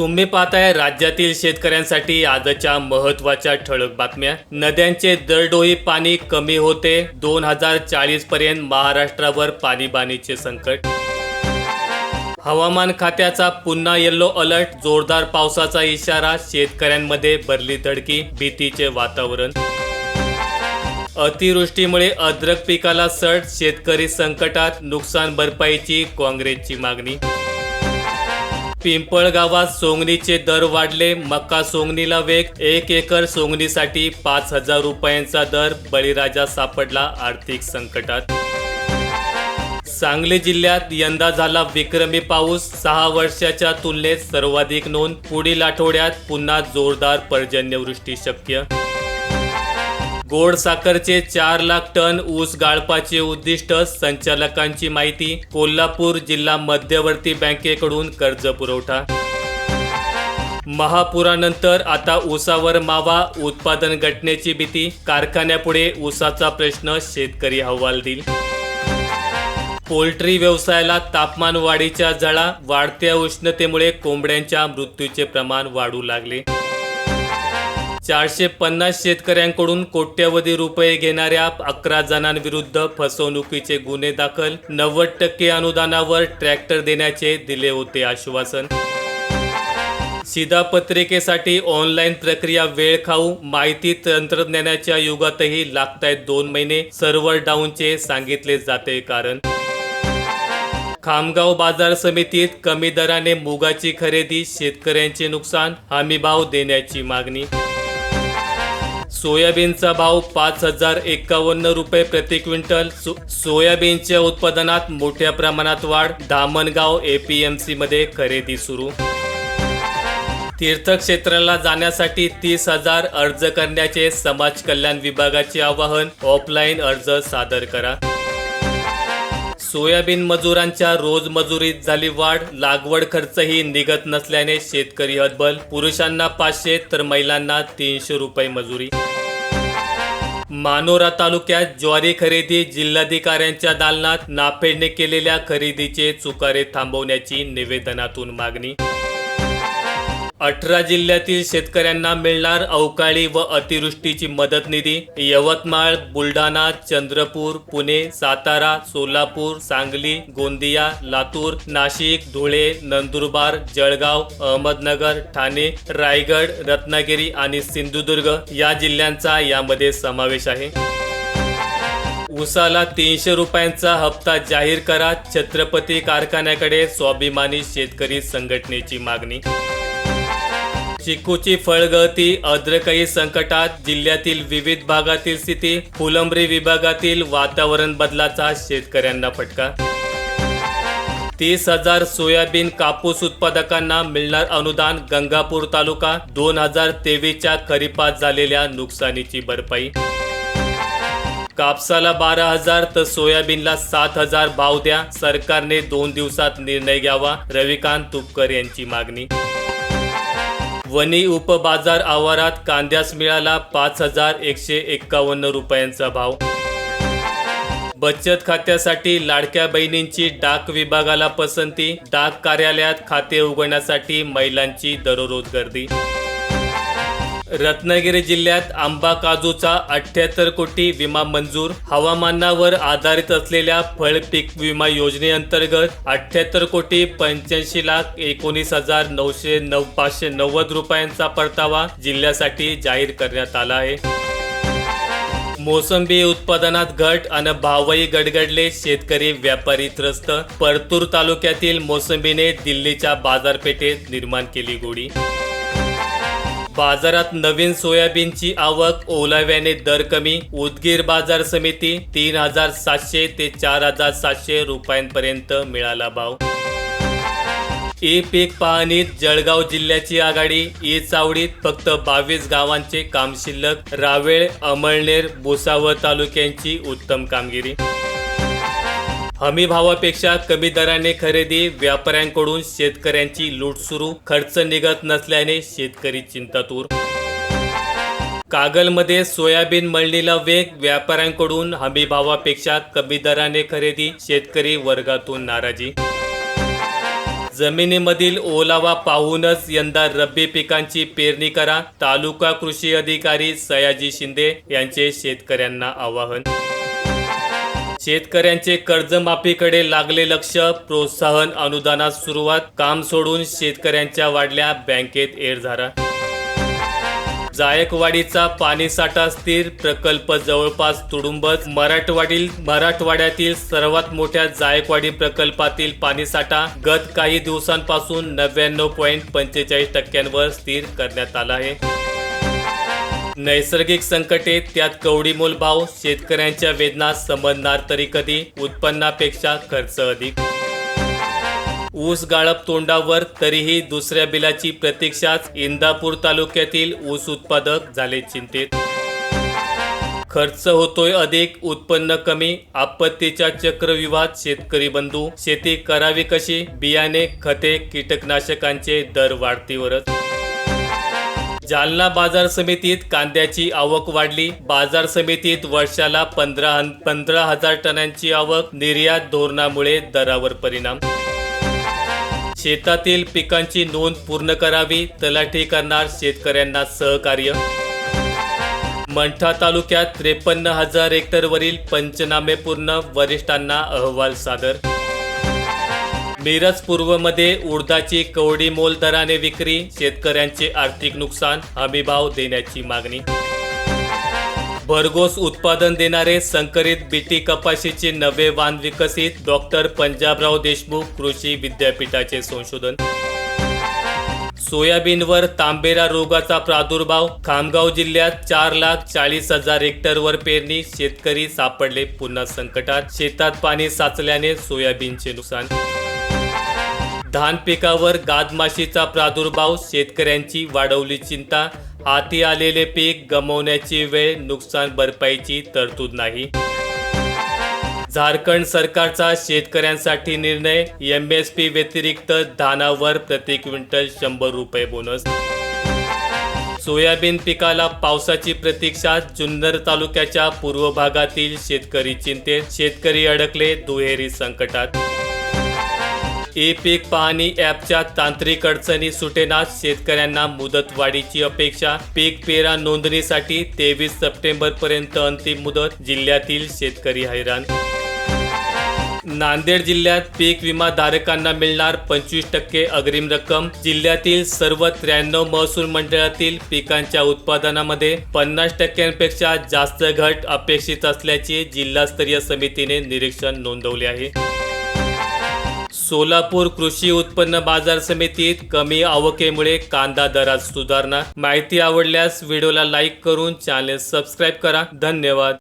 तुम्ही पाहताय राज्यातील शेतकऱ्यांसाठी आजच्या महत्त्वाच्या ठळक बातम्या. नद्यांचे दरडोई पाणी कमी होते. दोन हजार चाळीस पर्यंत महाराष्ट्रावर पाणीबाणीचे संकट. हवामान खात्याचा पुन्हा येल्लो अलर्ट जोरदार पावसाचा इशारा. शेतकऱ्यांमध्ये भरली धडकी. भीतीचे वातावरण. अतिवृष्टीमुळे अद्रक पिकाला सड. शेतकरी संकटात नुकसान भरपाईची काँग्रेसची मागणी. पिंपळगावात सोंगणीचे दर वाढले. मक्का सोंगणीला वेग. एक एकर सोंगणीसाठी पाच हजार रुपयांचा दर. बळीराजा सापडला आर्थिक संकटात. सांगली जिल्ह्यात यंदा झाला विक्रमी पाऊस. सहा वर्षाच्या तुलनेत सर्वाधिक नोंद. पुढील आठवड्यात पुन्हा जोरदार पर्जन्यवृष्टी शक्य गोड साखरचे चार लाख टन ऊस गाळपाचे उद्दिष्ट संचालकांची माहिती कोल्हापूर जिल्हा मध्यवर्ती बँकेकडून कर्ज पुरवठा. महापुरानंतर आता ऊसावर मावा उत्पादन घटण्याची भीती कारखान्यापुढे ऊसाचा प्रश्न शेतकरी अहवाल देईल. पोल्ट्री व्यवसायाला तापमान वाढीच्या झळा वाढत्या उष्णतेमुळे कोंबड्यांच्या मृत्यूचे प्रमाण वाढू लागले. चारशे पन्नास शेतकऱ्यांकडून कोट्यवधी रुपये घेणाऱ्या अकरा जणांविरुद्ध फसवणुकीचे गुन्हे दाखल. नव्वद टक्के अनुदानावर ट्रॅक्टर देण्याचे दिले होते आश्वासन. शिधापत्रिकेसाठी ऑनलाईन प्रक्रिया वेळ खाऊ माहिती तंत्रज्ञानाच्या युगातही लागतायत दोन महिने सर्व्हर डाऊनचे सांगितले जाते कारण. खामगाव बाजार समितीत कमी दराने मुगाची खरेदी शेतकऱ्यांचे नुकसान हमी भाव देण्याची मागणी. सोयाबीनचा भाव पाच हजार एकावन्न रुपये प्रति क्विंटल. सो सोयाबीनच्या उत्पादनात मोठ्या प्रमाणात वाढ. धामणगाव एपीएमसी मध्ये खरेदी सुरू. तीर्थक्षेत्राला जाण्यासाठी तीस हजार अर्ज करण्याचे समाज कल्याण विभागाचे आवाहन. ऑफलाईन अर्ज सादर करा. सोयाबीन मजुरांच्या रोज मजुरीत झाली वाढ. लागवड खर्चही निघत नसल्याने शेतकरी हतबल. पुरुषांना पाचशे तर महिलांना तीनशे रुपये मजुरी. मानोरा तालुक्यात ज्वारी खरेदी जिल्हाधिकाऱ्यांच्या दालनात नाफेडने केलेल्या खरेदीचे चुकारे थांबवण्याची निवेदनातून मागणी अठरा जिल्ह्यातील शेतकऱ्यांना मिळणार अवकाळी व अतिवृष्टीची मदत निधी. यवतमाळ बुलढाणा चंद्रपूर पुणे सातारा सोलापूर सांगली गोंदिया लातूर नाशिक धुळे नंदुरबार जळगाव अहमदनगर ठाणे रायगड रत्नागिरी आणि सिंधुदुर्ग या जिल्ह्यांचा यामध्ये समावेश आहे. उसाला तीनशे रुपयांचा हप्ता जाहीर करा छत्रपती कारखान्याकडे स्वाभिमानी शेतकरी संघटनेची मागणी. चिकूची फळगळती अद्रकई संकटात जिल्ह्यातील विविध भागातील स्थिती फुलंब्री विभागातील वातावरण बदलाचा शेतकऱ्यांना फटका. तीस हजार सोयाबीन कापूस उत्पादकांना मिळणार अनुदान गंगापूर तालुका दोन हजार तेवीसच्या खरीपात झालेल्या नुकसानीची भरपाई. कापसाला बारा हजार तर सोयाबीनला सात हजार भाव द्या सरकारने दोन दिवसात निर्णय घ्यावा रविकांत तुपकर यांची मागणी. वणी उपबाजार आवारात कांद्यास मिळाला पाच हजार एकशे एक्कावन्न रुपयांचा भाव. बचत खात्यासाठी लाडक्या बहिणींची डाक विभागाला पसंती. डाक कार्यालयात खाते उघडण्यासाठी महिलांची दररोज गर्दी. रत्नागिरी जिल्ह्यात आंबा काजूचा अठ्याहत्तर कोटी विमा मंजूर. हवामानावर आधारित असलेल्या फळ पीक विमा योजनेअंतर्गत अठ्याहत्तर कोटी पंच्याऐंशी लाख एकोणीस हजार नऊशे नऊ पाचशे नव्वद रुपयांचा परतावा जिल्ह्यासाठी जाहीर करण्यात आला आहे. मोसंबी उत्पादनात घट आणि भावही गडगडले शेतकरी व्यापारी त्रस्त. परतूर तालुक्यातील मोसंबीने दिल्लीच्या बाजारपेठेत निर्माण केली गोडी बाजारात नवीन सोयाबीनची आवक ओलाव्याने दर कमी. उदगीर बाजार समिती तीन हजार सातशे ते चार हजार सातशे रुपयांपर्यंत मिळाला भाव. ई पीक पाहणीत जळगाव जिल्ह्याची आघाडी. ई चावडीत फक्त बावीस गावांचे काम शिल्लक. रावेळ अमळनेर भुसावळ तालुक्यांची उत्तम कामगिरी. हमी भावापेक्षा कमी दराने खरेदी व्यापाऱ्यांकडून शेतकऱ्यांची लूट सुरू. खर्च निघत नसल्याने शेतकरी चिंतातूर. कागलमध्ये सोयाबीन मळणीला वेग व्यापाऱ्यांकडून हमी भावापेक्षा कमी दराने खरेदी शेतकरी वर्गातून नाराजी. जमिनीमधील ओलावा पाहूनच यंदा रब्बी पिकांची पेरणी करा. तालुका कृषी अधिकारी सयाजी शिंदे यांचे शेतकऱ्यांना आवाहन. शेतकऱ्यांचे कर्जमाफीकडे लागले लक्ष. प्रोत्साहन अनुदानात सुरुवात. काम सोडून शेतकऱ्यांच्या वाढल्या बँकेत एरझारा. जायकवाडीचा पाणीसाठा स्थिर. प्रकल्प जवळपास तुडुंबच. मराठवाडील मराठवाड्यातील सर्वात मोठ्या जायकवाडी प्रकल्पातील पाणीसाठा गत काही दिवसांपासून नव्याण्णव पॉईंट पंचेचाळीस टक्क्यांवर स्थिर करण्यात आला आहे. नैसर्गिक संकटे त्यात कवडीमोल भाव शेतकऱ्यांच्या वेदना समजणार तरी कधी? उत्पन्नापेक्षा खर्च अधिक. ऊस गाळप तोंडावर तरीही दुसऱ्या बिलाची प्रतीक्षाच इंदापूर तालुक्यातील ऊस उत्पादक झाले चिंतेत. खर्च होतोय अधिक उत्पन्न कमी आपत्तीच्या चक्रव्यूहात शेतकरी बंधू. शेती करावी कशी? बियाणे खते कीटकनाशकांचे दर वाढतीवरच. जालना बाजार समितीत कांद्याची आवक वाढली. बाजार समितीत वर्षाला पंधरा पंधरा हजार टनांची आवक निर्यात धोरणामुळे दरावर परिणाम. शेतातील पिकांची नोंद पूर्ण करावी तलाठी करणार शेतकऱ्यांना सहकार्य. मंठा तालुक्यात त्रेपन्न हजार हेक्टरवरील पंचनामे पूर्ण वरिष्ठांना अहवाल सादर. मिरज पूर्वमध्ये उडदाची कवडी मोल दराने विक्री शेतकऱ्यांचे आर्थिक नुकसान हमीभाव देण्याची मागणी. भरघोस उत्पादन देणारे संकरित बीटी कपाशीचे नवे वाण विकसित डॉक्टर पंजाबराव देशमुख कृषी विद्यापीठाचे संशोधन. सोयाबीनवर तांबेरा रोगाचा प्रादुर्भाव खामगाव जिल्ह्यात चार लाख चाळीस हजार हेक्टरवर पेरणी शेतकरी सापडले पुन्हा संकटात शेतात पाणी साचल्याने सोयाबीनचे नुकसान. धान पिकावर गादमाशीचा प्रादुर्भाव शेतकऱ्यांची वाढवली चिंता हाती आलेले पीक गमावण्याची वेळ नुकसान भरपाईची तरतूद नाही. झारखंड सरकारचा शेतकऱ्यांसाठी निर्णय एम एस पी व्यतिरिक्त धानावर प्रति क्विंटल शंभर रुपये बोनस. सोयाबीन पिकाला पावसाची प्रतीक्षा जुन्नर तालुक्याच्या पूर्व भागातील शेतकरी चिंतेत शेतकरी अडकले दुहेरी संकटात. ई पीक पाहणी ॲपच्या तांत्रिक अडचणी सुटेनात शेतकऱ्यांना मुदतवाढीची अपेक्षा. पीक पेरा नोंदणीसाठी तेवीस सप्टेंबर पर्यंत अंतिम मुदत जिल्ह्यातील शेतकरी हैराण. नांदेड जिल्ह्यात पीक विमा धारकांना मिळणार पंचवीस टक्के अग्रिम रक्कम. जिल्ह्यातील सर्व त्र्याण्णव महसूल मंडळातील पिकांच्या उत्पादनामध्ये पन्नास टक्क्यांपेक्षा जास्त घट अपेक्षित असल्याचे जिल्हास्तरीय समितीने निरीक्षण नोंदवले आहे. सोलापूर कृषी उत्पन्न बाजार समितीत कमी आवकेमुळे कांदा दरात सुधारणा. माहिती आवडल्यास व्हिडिओला लाईक करून चॅनेल सबस्क्राईब करा. धन्यवाद.